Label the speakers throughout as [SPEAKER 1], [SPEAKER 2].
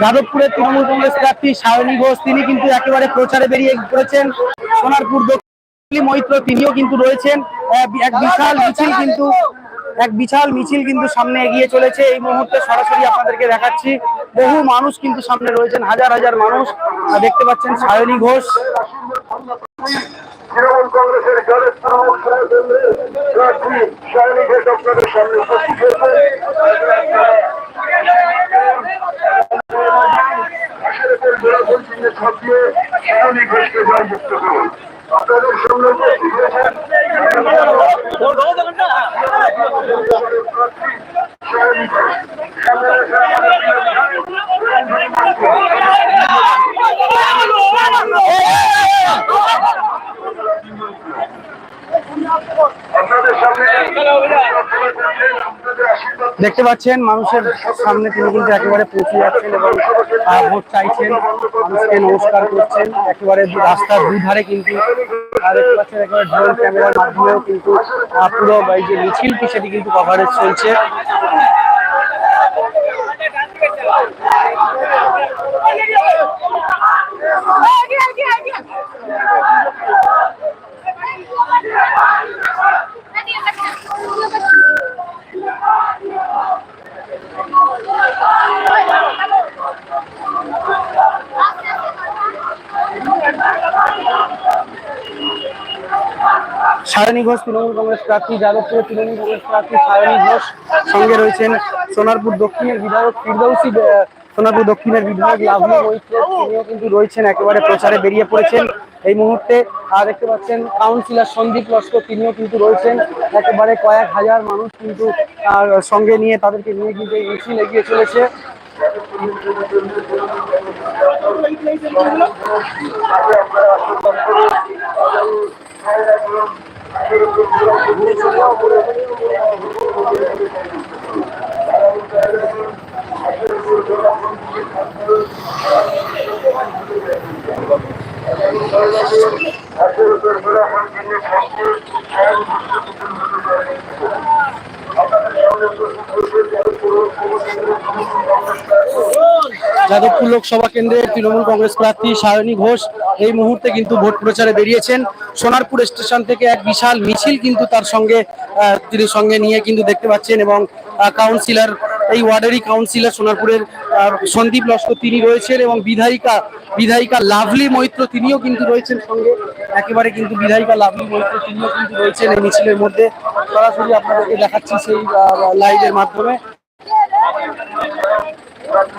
[SPEAKER 1] যাদবপুরের তৃণমূল কংগ্রেস প্রার্থী সায়নী ঘোষ, তিনি কিন্তু একেবারে প্রচারে বেরিয়ে পড়েছেন। সোনারপুর দক্ষিণ মৈত্র, তিনিও কিন্তু রয়েছেন। এক বিশাল মিছিল কিন্তু, এক বিশাল মিছিল কিন্তু সামনে এগিয়ে চলেছে। এই মুহূর্তে সরাসরি আপনাদেরকে দেখাচ্ছি, বহু মানুষ কিন্তু সামনে রয়েছেন, হাজার হাজার মানুষ। দেখতে পাচ্ছেন সায়নী ঘোষ।
[SPEAKER 2] তৃণমূল কংগ্রেসের দলের তৃণমূল প্রার্থী স্বয়ং ঘোষ আপনাদের সামনে উপস্থিত হয়েছেন ছাপিয়ে স্বয়ং ঘোষকে আপনাদের সামনে উপস্থিত হয়েছেন
[SPEAKER 1] দেখতে পাচ্ছেন মানুষের সামনে তিনি কিন্তু একেবারে পৌঁছে যাচ্ছেন এবং ভোট চাইছেন। মানুষকে নমস্কার করছেন। একেবারে রাস্তার দুধারে কিন্তু দেখতে পাচ্ছেন একেবারে ড্রোন ক্যামেরার মাধ্যমেও কিন্তু পুরো এই যে মিছিলটি সেটি কিন্তু কভারেজ চলছে। সায়নী ঘোষ, তৃণমূল কংগ্রেস প্রার্থী যাদবপুরের তৃণমূল কংগ্রেস প্রার্থী সায়নী ঘোষ সঙ্গে রয়েছেন সোনারপুর দক্ষিণের বিধায়ক ফিরদৌসি সোনারপুর দক্ষিণের বিধায়ক লাভলি মৈত্র। তিনিও কিন্তু রয়েছেন, একেবারে প্রচারে বেরিয়ে পড়েছেন এই মুহূর্তে। আর দেখতে পাচ্ছেন কাউন্সিলর সন্দীপ লস্কর, তিনিও কিন্তু রয়েছেন। একেবারে কয়েক হাজার মানুষ কিন্তু সঙ্গে নিয়ে তাদেরকে নিয়ে কিন্তু এই মিছিল এগিয়ে চলেছে। যাদবপুর লোকসভা কেন্দ্রের তৃণমূল কংগ্রেস প্রার্থী সায়নী ঘোষ এই মুহূর্তে কিন্তু ভোট প্রচারে বেরিয়েছেন। সোনারপুর স্টেশন থেকে এক বিশাল মিছিল কিন্তু তার সঙ্গে তিনি সঙ্গে নিয়ে কিন্তু দেখতে পাচ্ছেন এবং কাউন্সিলর এই ওয়ার্ডেরই কাউন্সিলর সোনারপুরের সন্দীপ লস্কর তিনি রয়েছেন এবং বিধায়িকা বিধায়িকা লাভলি মৈত্র তিনিও কিন্তু রয়েছেন সঙ্গে। একেবারে কিন্তু বিধায়িকা লাভলি মৈত্র তিনিও কিন্তু রয়েছেন এই মিছিলের মধ্যে। সরাসরি আপনাদেরকে দেখাচ্ছি সেই লাইভের মাধ্যমে।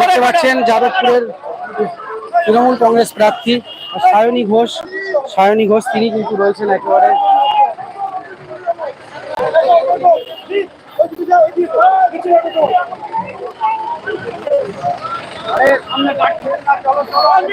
[SPEAKER 1] দেখতে পাচ্ছেন যাদবপুরের তৃণমূল কংগ্রেস প্রার্থী সায়নী ঘোষ। সায়নী ঘোষ, তিনি কিন্তু রয়েছেন একেবারে
[SPEAKER 2] আমি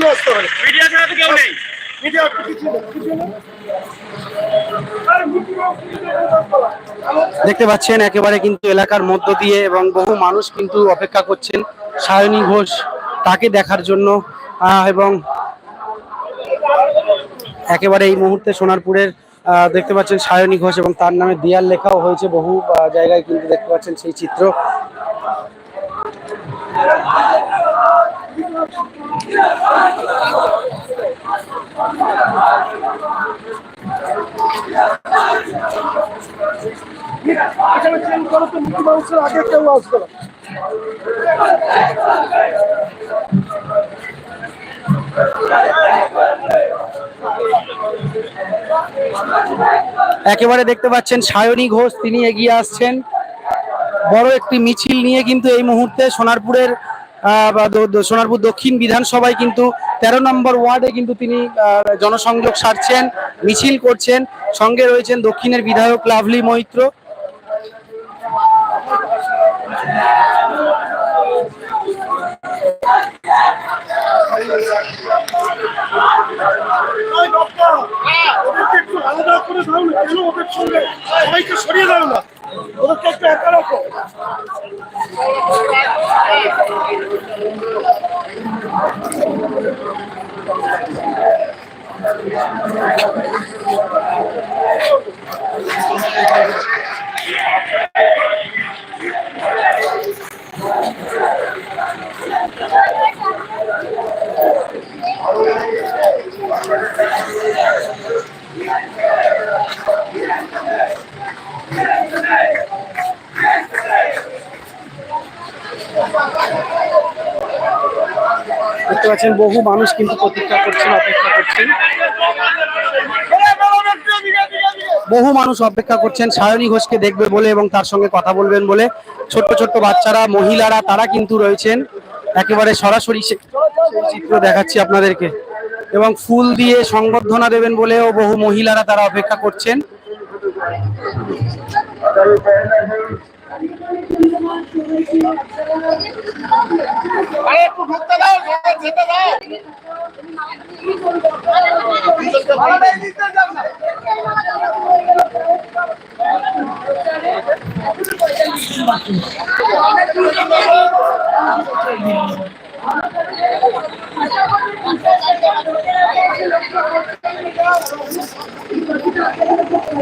[SPEAKER 2] সামনে আসতে হবে।
[SPEAKER 3] মিডিয়া ছাড়া তো কেউ নেই।
[SPEAKER 2] মিডিয়া কিছু কিছু
[SPEAKER 1] দেখতে পাচ্ছেন একেবারে কিন্তু এলাকার মধ্য দিয়ে এবং বহু মানুষ কিন্তু অপেক্ষা করছেন সায়নী ঘোষ তাকে দেখার জন্য। আহ, এবং একেবারে এই মুহূর্তে সোনারপুরের আহ, দেখতে পাচ্ছেন সায়নী ঘোষ এবং তার নামে দেয়াল লেখাও হয়েছে বহু জায়গায় কিন্তু দেখতে পাচ্ছেন সেই চিত্র। একেবারে দেখতে পাচ্ছেন সায়নী ঘোষ, তিনি এগিয়ে আসছেন। বড় একটি মিছিল নিয়ে কিন্তু এই মুহূর্তে সোনারপুরের সোনারপুর দক্ষিণ বিধানসভায় কিন্তু তেরো নম্বর ওয়ার্ডে কিন্তু তিনি জনসংযোগ সারছেন, মিছিল করছেন, সঙ্গে রয়েছেন দক্ষিণের বিধায়ক লাভলি মৈত্র।
[SPEAKER 2] সরিয়ে
[SPEAKER 1] পাচ্ছেন, বহু মানুষ কিন্তু প্রতীক্ষা করছেন, অপেক্ষা করছেন। বহু মানুষ অপেক্ষা করছেন, সায়নী ঘোষকে দেখবে বলে এবং তার সঙ্গে কথা বলবেন বলে। ছোট্ট ছোট্ট বাচ্চারা, মহিলারা, তারা কিন্তু রয়েছেন। একেবারে সরাসরি চিত্র দেখাচ্ছি আপনাদেরকে। এবং ফুল দিয়ে সংবর্ধনা দেবেন বলেও বহু মহিলারা তারা অপেক্ষা করছেন।
[SPEAKER 2] আরে একটু ঢুকতে দাও যেতে দাও।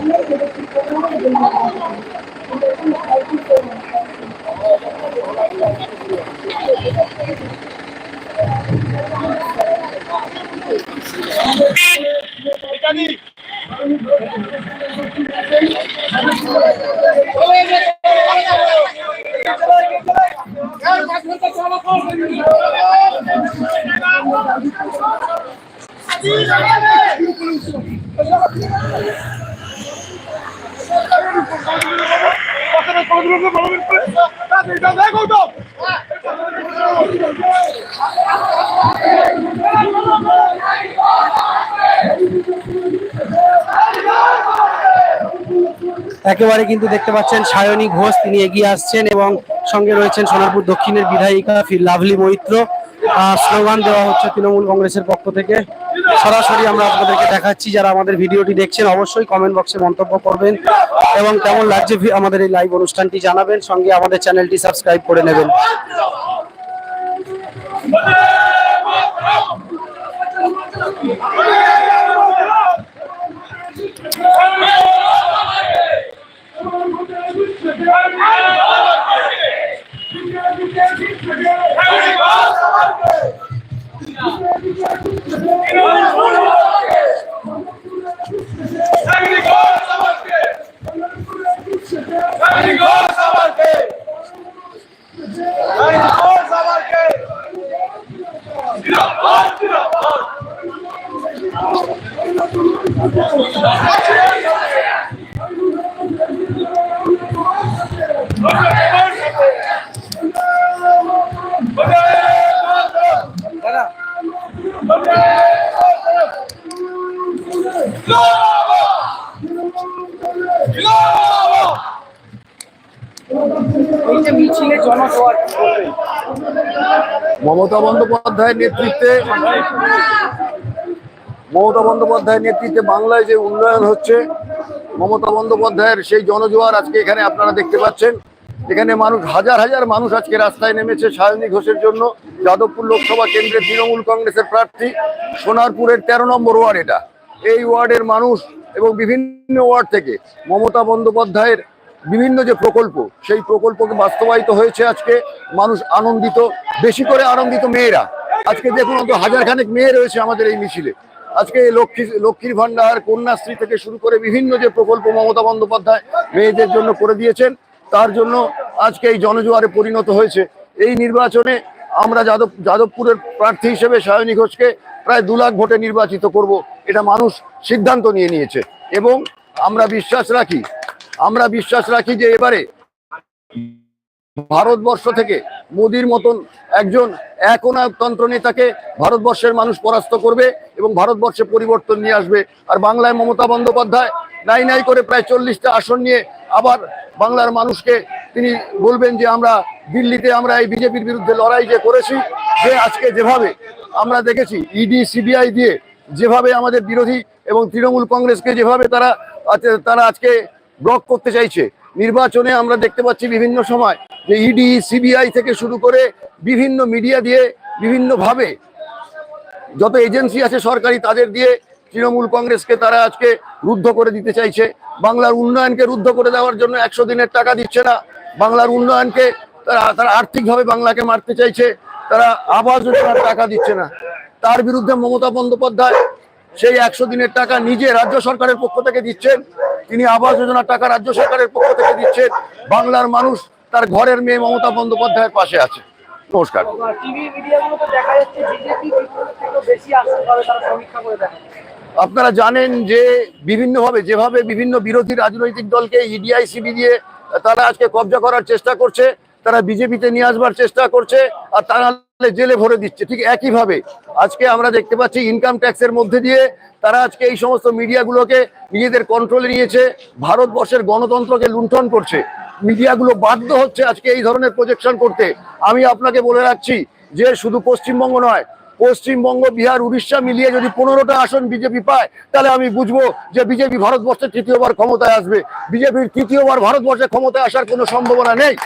[SPEAKER 2] দেখো তো
[SPEAKER 1] একেবারে কিন্তু দেখতে পাচ্ছেন সায়নী ঘোষ তিনি এগিয়ে আসছেন এবং সঙ্গে রয়েছেন সোনারপুর দক্ষিণের বিধায়িকা লাভলি মৈত্র। স্লোগান দেওয়া হচ্ছে তৃণমূল কংগ্রেসের পক্ষ থেকে। সরাসরি আমরা আপনাদেরকে দেখাচ্ছি যারা আমাদের ভিডিওটি দেখছেন অবশ্যই কমেন্ট বক্সে মন্তব্য করবেন এবং কেমন লাগছে আমাদের এই লাইভ অনুষ্ঠানটি জানাবেন। সঙ্গে আমাদের চ্যানেলটি সাবস্ক্রাইব করে নেবেন।
[SPEAKER 3] Hey, মমতা বন্দ্যোপাধ্যায়ের নেতৃত্বে মমতা বন্দ্যোপাধ্যায়ের নেতৃত্বে বাংলায় যে উন্নয়ন হচ্ছে, মমতা বন্দ্যোপাধ্যায়ের সেই জনজোয়ার আজকে এখানে আপনারা দেখতে পাচ্ছেন। এখানে মানুষ, হাজার হাজার মানুষ আজকে রাস্তায় নেমেছে সায়নী ঘোষের জন্য। যাদবপুর লোকসভা কেন্দ্রের তৃণমূল কংগ্রেসের প্রার্থী, সোনারপুরের তেরো নম্বর ওয়ার্ড এটা। এই ওয়ার্ডের মানুষ এবং বিভিন্ন ওয়ার্ড থেকে মমতা বন্দ্যোপাধ্যায়ের বিভিন্ন যে প্রকল্প, সেই প্রকল্পকে বাস্তবায়িত হয়েছে আজকে। মানুষ আনন্দিত, বেশি করে আনন্দিত মেয়েরা। আজকে দেখুন অন্ত হাজার খানেক মেয়ে রয়েছে আমাদের এই মিছিলে। আজকে লক্ষ্মী লক্ষ্মীর ভান্ডার, কন্যাশ্রী থেকে শুরু করে বিভিন্ন যে প্রকল্প মমতা বন্দ্যোপাধ্যায় মেয়েদের জন্য করে দিয়েছেন, তার জন্য আজকে এই জনজোয়ারে পরিণত হয়েছে। এই নির্বাচনে আমরা যাদব যাদবপুরের প্রার্থী হিসেবে সায়নী ঘোষকে প্রায় দু লাখ ভোটে নির্বাচিত করব, এটা মানুষ সিদ্ধান্ত নিয়ে নিয়েছে। এবং আমরা বিশ্বাস রাখি, আমরা বিশ্বাস রাখি যে এবারে ভারতবর্ষ থেকে মোদির মতন একজন একনায়কতন্ত্র নেতাকে ভারতবর্ষের মানুষ পরাস্ত করবে এবং ভারতবর্ষে পরিবর্তন নিয়ে আসবে। আর বাংলায় মমতা বন্দ্যোপাধ্যায় নাই নাই করে প্রায় চল্লিশটা আসন নিয়ে আবার বাংলার মানুষকে তিনি বলবেন যে আমরা দিল্লিতে আমরা এই বিজেপির বিরুদ্ধে লড়াই যে করেছি, যে আজকে যেভাবে আমরা দেখেছি ইডি, সিবিআই দিয়ে যেভাবে আমাদের বিরোধী এবং তৃণমূল কংগ্রেসকে যেভাবে তারা তারা আজকে ব্লক করতে চাইছে নির্বাচনে আমরা দেখতে পাচ্ছি বিভিন্ন সময় যে ইডি সিবিআই থেকে শুরু করে বিভিন্ন মিডিয়া দিয়ে বিভিন্নভাবে যত এজেন্সি আছে সরকারি, তাদের দিয়ে তৃণমূল কংগ্রেসকে তারা আজকে রুদ্ধ করে দিতে চাইছে। বাংলার উন্নয়নকে রুদ্ধ করে দেওয়ার জন্য একশো দিনের টাকা দিচ্ছে না। বাংলার উন্নয়নকে তারা তারা আর্থিকভাবে বাংলাকে মারতে চাইছে। তারা আবাস যোজনার টাকা দিচ্ছে না। তার বিরুদ্ধে মমতা বন্দ্যোপাধ্যায় সেই একশো দিনের টাকা নিজে রাজ্য সরকারের পক্ষ থেকে দিচ্ছেন। তিনি আবাস যোজনার টাকা রাজ্য সরকারের পক্ষ থেকে দিচ্ছেন। বাংলার মানুষ তার ঘরের মেয়ে মমতা বন্দ্যোপাধ্যায়ের পাশে আছে। নমস্কার। আপনারা জানেন যে বিভিন্নভাবে যেভাবে বিভিন্ন বিরোধী রাজনৈতিক দলকে E ইডিআই সিবি দিয়ে তারা আজকে কবজা করার চেষ্টা করছে তারা বিজেপিতে নিয়ে আসবার চেষ্টা করছে আর তারা জেলে ভরে দিচ্ছে, ঠিক একইভাবে। আজকে আমরা দেখতে পাচ্ছি ইনকাম ট্যাক্সের মধ্যে দিয়ে তারা আজকে এই সমস্ত মিডিয়াগুলোকে নিজেদের কন্ট্রোলে নিয়েছে, ভারতবর্ষের গণতন্ত্রকে লুণ্ঠন করছে। মিডিয়াগুলো বাধ্য হচ্ছে আজকে এই ধরনের প্রজেকশন করতে। আমি আপনাকে বলে রাখছি যে শুধু পশ্চিমবঙ্গ নয়, পশ্চিমবঙ্গ, বিহার, উড়িষ্যা মিলিয়ে যদি পনেরোটা আসন বিজেপি পায়, তাহলে আমি বুঝব যে বিজেপি ভারতবর্ষের তৃতীয়বার ক্ষমতায় আসবে। বিজেপির তৃতীয়বার ভারতবর্ষে ক্ষমতায় আসার কোনো সম্ভাবনা নেই।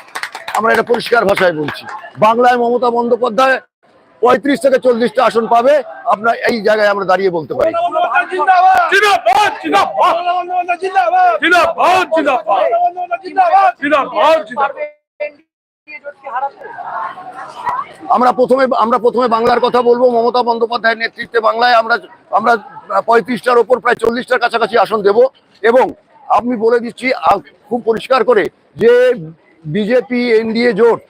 [SPEAKER 3] আমরা এটা পরিষ্কার ভাষায় বলছি। বাংলায় মমতা বন্দ্যোপাধ্যায় পঁয়ত্রিশ থেকে চল্লিশটা আসন পাবে আপনার এই জায়গায় আমরা দাঁড়িয়ে বলতে পারি। আমরা প্রথমে আমরা প্রথমে বাংলার কথা বলব মমতা বন্দ্যোপাধ্যায়ের নেতৃত্বে বাংলায় আমরা আমরা পঁয়ত্রিশটার ওপর প্রায় চল্লিশটার কাছাকাছি আসন দেব। এবং আমি বলে দিচ্ছি খুব পরিষ্কার করে যে বিজেপি, এনডিএ জোট,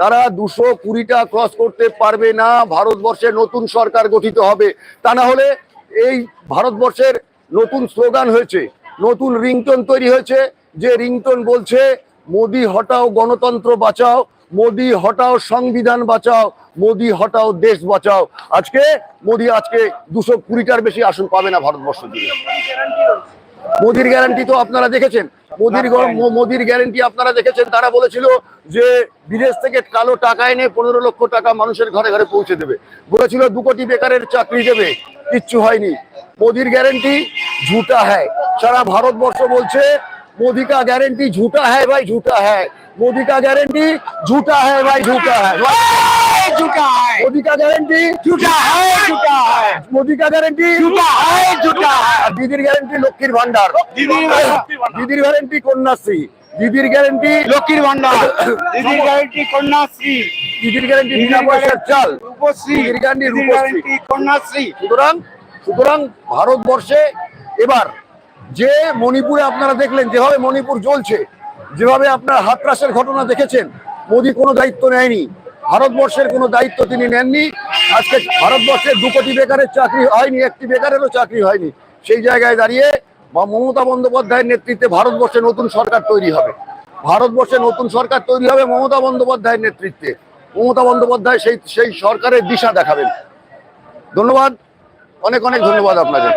[SPEAKER 3] তারা দুশো কুড়িটা ক্রস করতে পারবে না, ভারতবর্ষে নতুন সরকার গঠিত হবে। তা না হলে এই ভারতবর্ষের নতুন স্লোগান হয়েছে, নতুন রিংটোন তৈরি হয়েছে, যে রিংটোন বলছে, মোদি হটাও গণতন্ত্র বাঁচাও, মোদি হটাও সংবিধান বাঁচাও, মোদি হটাও দেশ বাঁচাও। আজকে, মোদি আজকে দুশো কুড়িটার বেশি আসন পাবে না ভারতবর্ষ জুড়ে। মোদির গ্যারান্টি তো আপনারা দেখেছেন। মোদির মোদির গ্যারান্টি আপনারা দেখেছেন। তারা বলেছিল যে বিদেশ থেকে কালো টাকা এনে পনেরো লক্ষ টাকা মানুষের ঘরে ঘরে পৌঁছে দেবে। বলেছিল দু কোটি বেকারের চাকরি দেবে। কিচ্ছু হয়নি। মোদির গ্যারান্টি ঝুটা হ্যায়। সারা ভারতবর্ষ বলছে मोदी का गारंटी झूठा है भाई झूठा है। मोदी का गारंटी झूठा है भाई झूठा है। झूठा है। मोदी का गारंटी झूठा है झूठा है। मोदी का गारंटी झूठा है झूठा है। दीदी गारंटी लक्ष्मी भंडार। दीदी गारंटी कन्याश्री। দিদির গ্যারান্টি
[SPEAKER 4] লক্ষ্মীর ভান্ডার দিদির গ্যারান্টি কন্যাশ্রী
[SPEAKER 3] দিদির গ্যারান্টি বিনা পয়সার চাল
[SPEAKER 4] রূপশ্রী
[SPEAKER 3] দিদির গ্যারান্টি রূপশ্রী
[SPEAKER 4] কন্যাশ্রী
[SPEAKER 3] সুতরাং সুতরাং ভারতবর্ষে এবার যে মণিপুরে আপনারা দেখলেন, যেভাবে মণিপুর জ্বলছে, যেভাবে আপনার হাতরাসের ঘটনা দেখেছেন, মোদি কোনো দায়িত্ব নেয়নি, ভারতবর্ষের কোনো দায়িত্ব তিনি নেননি, আজকে ভারতবর্ষের দু কোটি বেকারের চাকরি হয়নি, একটি বেকারেরও চাকরি হয়নি। সেই জায়গায় দাঁড়িয়ে বা মমতা বন্দ্যোপাধ্যায়ের নেতৃত্বে ভারতবর্ষে নতুন সরকার তৈরি হবে। ভারতবর্ষে নতুন সরকার তৈরি হবে মমতা বন্দ্যোপাধ্যায়ের নেতৃত্বে। মমতা বন্দ্যোপাধ্যায় সেই সেই সরকারের দিশা দেখাবেন। ধন্যবাদ। অনেক অনেক ধন্যবাদ আপনাদের।